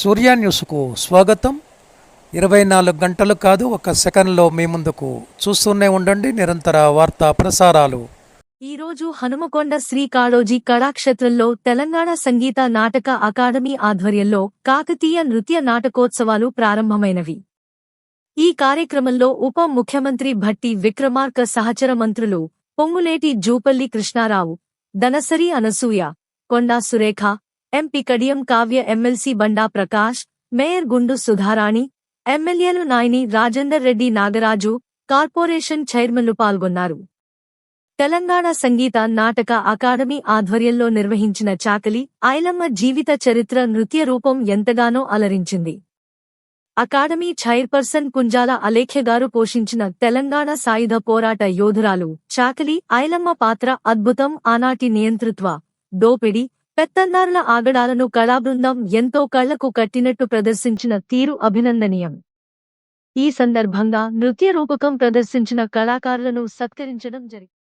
సూర్య న్యూస్కు స్వాగతం. ఇరవై నాలుగు గంటలు కాదు ఒక సెకండ్లో మీ ముందుకు చూస్తూనే ఉండండి నిరంతర వార్తా ప్రసారాలు. ఈరోజు హనుమకొండ శ్రీ కాళోజీ కళాక్షేత్రంలో తెలంగాణ సంగీత నాటక అకాడమీ ఆధ్వర్యంలో కాకతీయ నృత్య నాటకోత్సవాలు ప్రారంభమైనవి. ఈ కార్యక్రమంలో ఉప ముఖ్యమంత్రి భట్టి విక్రమార్క సహచర మంత్రులు Ponguleti Jupally Krishnarao Danasari Anasuya Konda Surekha MP Kadiyam Kavya MLC Banda Prakash mayor Gundu Sudharani ఎమ్మెల్యేలు నాయని రాజేందర్ రెడ్డి నాగరాజు కార్పొరేషన్ చైర్మన్లు పాల్గొన్నారు. తెలంగాణ సంగీత నాటక అకాడమీ ఆధ్వర్యంలో నిర్వహించిన చాకలి ఐలమ్మ జీవిత చరిత్ర నృత్య రూపం ఎంతగానో అలరించింది. అకాడమీ చైర్పర్సన్ కుంజాల అలేఖ్య గారు పోషించిన తెలంగాణ సాయుధ పోరాట యోధురాలు చాకలి ఐలమ్మ పాత్ర అద్భుతం ఆనాటి నియంతృత్వ దోపిడి పెత్తందారుల ఆగడాలను కళాబృందం ఎంతో కళ్ళకు కట్టినట్టు ప్రదర్శించిన తీరు అభినందనీయం. ఈ సందర్భంగా నృత్య రూపకం ప్రదర్శించిన కళాకారులను సత్కరించడం జరిగింది